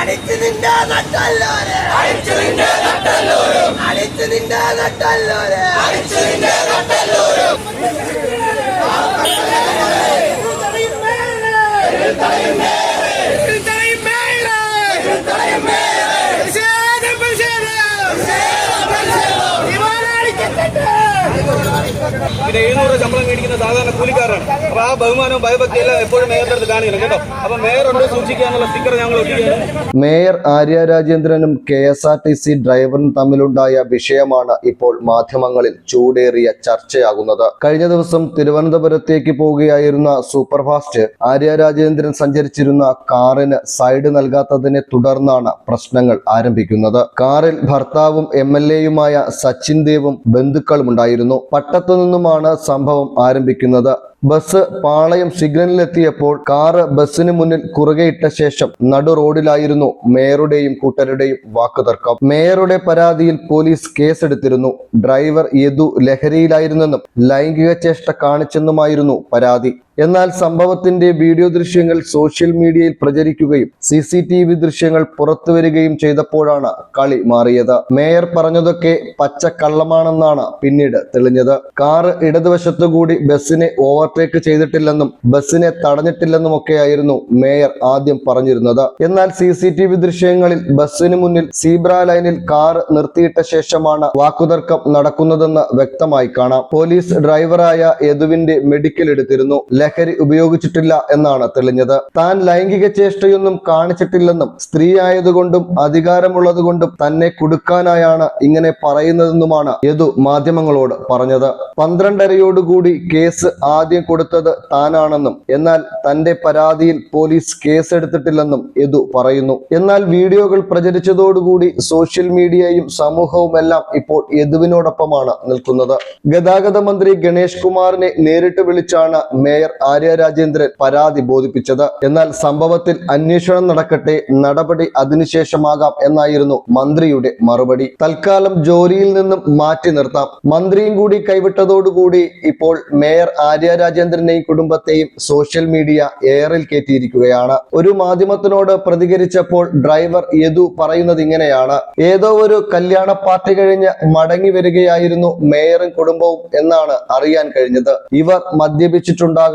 അടിച്ചു നിന്റെ നട്ടല്ലോരെ. അടിച്ചു നിന്റെ നട്ടല്ലോരും. അടിച്ചു നിന്റെ നട്ടല്ലോരെ. അടിച്ചു നിന്റെ പിന്നെ എഴുന്നൂറ് ശമ്പളം മേടിക്കുന്ന സാധാരണ കൂലിക്കാരാണ്. അപ്പൊ ആ ബഹുമാനവും ഭയഭക്തി എല്ലാം എപ്പോഴും മേയറുടെ അടുത്ത് കാണിക്കണം കേട്ടോ. അപ്പൊ മേയറുണ്ട് സൂക്ഷിക്കാനുള്ള സ്റ്റിക്കർ ഞങ്ങൾ mayor Arya രാജേന്ദ്രനും K S R T C ഡ്രൈവറും തമ്മിലുണ്ടായ വിഷയമാണ് ഇപ്പോൾ മാധ്യമങ്ങളിൽ ചൂടേറിയ ചർച്ചയാകുന്നത്. കഴിഞ്ഞ ദിവസം തിരുവനന്തപുരത്തേക്ക് പോവുകയായിരുന്ന സൂപ്പർഫാസ്റ്റ് ആര്യ രാജേന്ദ്രൻ സഞ്ചരിച്ചിരുന്ന കാറിന് സൈഡ് നൽകാത്തതിനെ തുടർന്നാണ് പ്രശ്നങ്ങൾ ആരംഭിക്കുന്നത്. കാറിൽ ഭർത്താവും എം എൽ എയുമായ സച്ചിൻ ദേവും ബന്ധുക്കളും ഉണ്ടായിരുന്നു പട്ടത്തു നിന്നുമാണ് സംഭവം ആരംഭിക്കുന്നത്. ബസ് പാളയം സിഗ്നലിലെത്തിയപ്പോൾ കാറ് ബസ്സിന് മുന്നിൽ കുറുകെയിട്ട ശേഷം നടു റോഡിലായിരുന്നു മേയറുടെയും കൂട്ടരുടെയും വാക്കുതർക്കം. മേയറുടെ പരാതിയിൽ പോലീസ് കേസെടുത്തിരുന്നു. ഡ്രൈവർ യദു ലഹരിയിലായിരുന്നെന്നും ലൈംഗിക ചേഷ്ട കാണിച്ചെന്നുമായിരുന്നു പരാതി. എന്നാൽ സംഭവത്തിന്റെ വീഡിയോ ദൃശ്യങ്ങൾ സോഷ്യൽ മീഡിയയിൽ പ്രചരിക്കുകയും സി സി ടി വി ദൃശ്യങ്ങൾ പുറത്തുവരികയും ചെയ്തപ്പോഴാണ് കളി മാറിയത്. മേയർ പറഞ്ഞതൊക്കെ പച്ചക്കള്ളമാണെന്നാണ് പിന്നീട് തെളിഞ്ഞത്. കാറ് ഇടതുവശത്തുകൂടി ബസ്സിനെ ഓവർടേക്ക് ചെയ്തിട്ടില്ലെന്നും ബസ്സിനെ തടഞ്ഞിട്ടില്ലെന്നുമൊക്കെയായിരുന്നു മേയർ ആദ്യം പറഞ്ഞിരുന്നത്. എന്നാൽ സി സി ടി വി ദൃശ്യങ്ങളിൽ ബസ്സിന് മുന്നിൽ സീബ്ര ലൈനിൽ കാർ നിർത്തിയിട്ട ശേഷമാണ് വാക്കുതർക്കം നടക്കുന്നതെന്ന് വ്യക്തമായി കാണാം. പോലീസ് ഡ്രൈവറായ യദുവിന്റെ മെഡിക്കൽ എടുത്തിരുന്നു. ലഹരി ഉപയോഗിച്ചിട്ടില്ല എന്നാണ് തെളിഞ്ഞത്. താൻ ലൈംഗിക ചേഷ്ടയൊന്നും കാണിച്ചിട്ടില്ലെന്നും സ്ത്രീ ആയതുകൊണ്ടും അധികാരമുള്ളതുകൊണ്ടും തന്നെ കുടുക്കാനായാണ് ഇങ്ങനെ പറയുന്നതെന്നുമാണ് യദു മാധ്യമങ്ങളോട് പറഞ്ഞത്. പന്ത്രണ്ടരയോടുകൂടി കേസ് ആദ്യം കൊടുത്തത് താനാണെന്നും എന്നാൽ തന്റെ പരാതിയിൽ പോലീസ് കേസെടുത്തിട്ടില്ലെന്നും യദു പറയുന്നു. എന്നാൽ വീഡിയോകൾ പ്രചരിച്ചതോടുകൂടി സോഷ്യൽ മീഡിയയും സമൂഹവും എല്ലാം ഇപ്പോൾ യദുവിനോടൊപ്പമാണ് നിൽക്കുന്നത്. ഗതാഗത മന്ത്രി ഗണേഷ് കുമാറിനെ നേരിട്ട് വിളിച്ചാണ് മേയർ ആര്യ രാജേന്ദ്രൻ പരാതി ബോധിപ്പിച്ചത്. എന്നാൽ സംഭവത്തിൽ അന്വേഷണം നടക്കട്ടെ നടപടി അതിനുശേഷമാകാം എന്നായിരുന്നു മന്ത്രിയുടെ മറുപടി. തൽക്കാലം ജോലിയിൽ നിന്നും മാറ്റി നിർത്താം. മന്ത്രിയും കൂടി കൈവിട്ടതോടുകൂടി ഇപ്പോൾ മേയർ ആര്യ രാജേന്ദ്രനെയും കുടുംബത്തെയും സോഷ്യൽ മീഡിയ എയറിൽ കയറ്റിയിരിക്കുകയാണ്. ഒരു മാധ്യമത്തിനോട് പ്രതികരിച്ചപ്പോൾ ഡ്രൈവർ യദു പറയുന്നത് ഇങ്ങനെയാണ്. ഏതോ ഒരു കല്യാണ പാർട്ടി കഴിഞ്ഞ് മടങ്ങി വരികയായിരുന്നു മേയറും കുടുംബവും എന്നാണ് അറിയാൻ കഴിഞ്ഞത്. ഇവർ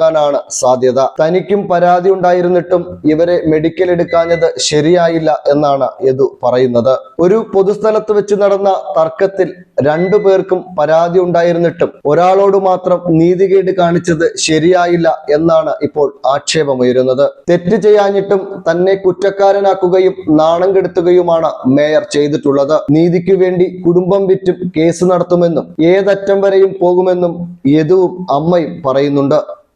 മദ്യപിച്ചിട്ടുണ്ടാകാനാണ് സാധ്യത. തനിക്കും പരാതി ഉണ്ടായിരുന്നിട്ടും ഇവരെ മെഡിക്കൽ എടുക്കാഞ്ഞത് ശരിയായില്ല എന്നാണ് യദു പറയുന്നത്. ഒരു പൊതുസ്ഥലത്ത് വെച്ച് നടന്ന തർക്കത്തിൽ രണ്ടു പേർക്കും പരാതി ഉണ്ടായിരുന്നിട്ടും ഒരാളോട് മാത്രം നീതികേട് കാണിച്ചത് ശരിയായില്ല എന്നാണ് ഇപ്പോൾ ആക്ഷേപമുയരുന്നത്. തെറ്റ് ചെയ്യാഞ്ഞിട്ടും തന്നെ കുറ്റക്കാരനാക്കുകയും നാണം കെടുത്തുകയുമാണ് മേയർ ചെയ്തിട്ടുള്ളത്. നീതിക്കു വേണ്ടി കുടുംബം വിറ്റും കേസ് നടത്തുമെന്നും ഏതറ്റം വരെയും പോകുമെന്നും യദുവും അമ്മയും പറയുന്നുണ്ട്.